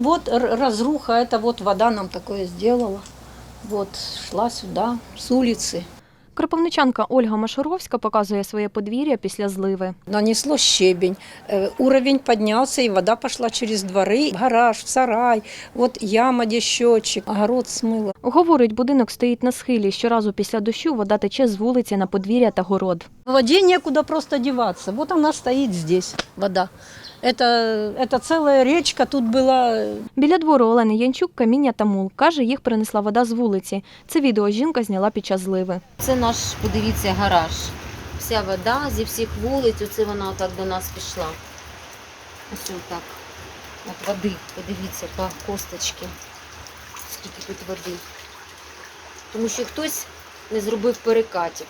Вот р- разруха, это вот вода нам такое сделала. Вот шла сюда, с улицы. Кропивничанка Ольга Машуровська показує своє подвір'я після зливи. Нанесло щебень, э, уровень поднялся, и вода пошла через дворы, в гараж, в сарай. Вот яма, где счетчик, огород смыло. Говорить, будинок стоїть на схилі. Щоразу після дощу вода тече з вулиці на подвір'я та город. В воде некуда просто деваться. Вот она стоит здесь, вода. Это, это целая речка, тут была Біля двору Олени Янчук каміння та мул. Каже, їх принесла вода з вулиці. Це відео жінка зняла під час зливи. Це наш, подивіться, гараж. Вся вода зі всіх вулиць, оце вона отак до нас пішла. Ось отак. От води, подивіться, по косточки. Скільки тут води. Тому що хтось не зробив перекатів.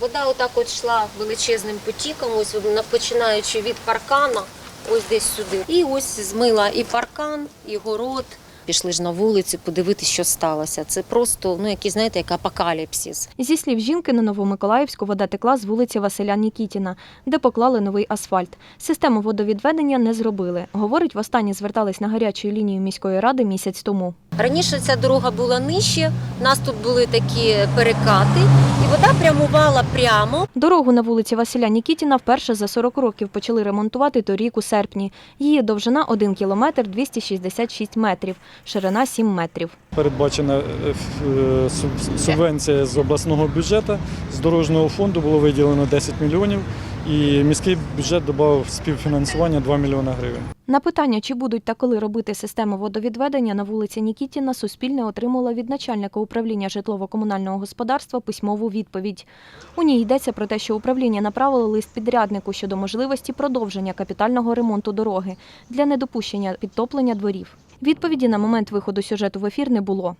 Вода отак от йшла величезним потіком, ось починаючи від паркана, ось десь сюди. І ось змила і паркан, і город. Пішли ж на вулицю подивитися, що сталося. Це просто, ну, який, знаєте, як апокаліпсис. Зі слів жінки, на Новомиколаївську вода текла з вулиці Василя Нікітіна, де поклали новий асфальт. Систему водовідведення не зробили. Говорить, востаннє звертались на гарячу лінію міської ради місяць тому. Раніше ця дорога була нижче, у нас тут були такі перекати, і вода прямувала прямо. Дорогу на вулиці Василя Нікітіна вперше за 40 років почали ремонтувати торік у серпні. Її довжина 1 кілометр 266 метрів, ширина 7 метрів. Передбачена е, е, суб- субвенція з обласного бюджету. З дорожнього фонду було виділено 10 мільйонів, і міський бюджет додав співфінансування 2 мільйони гривень. На питання, чи будуть та коли робити систему водовідведення на вулиці Нікітіна, Суспільне отримало від начальника управління житлово-комунального господарства письмову відповідь. У ній йдеться про те, що управління направило лист підряднику щодо можливості продовження капітального ремонту дороги для недопущення підтоплення дворів. Відповіді на момент виходу сюжету в ефір не було.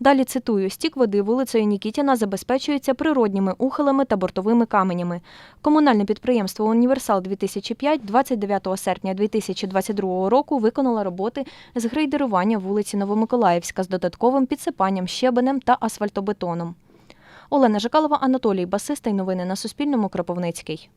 Далі цитую: стік води вулицею Нікітіна забезпечується природніми ухилами та бортовими каменями. Комунальне підприємство Універсал 2005 29 серпня 2022 року виконало роботи з грейдерування вулиці Новомиколаївська з додатковим підсипанням щебенем та асфальтобетоном. Олена Жикалова, Анатолій Басиста й новини на Суспільному. Кропивницький.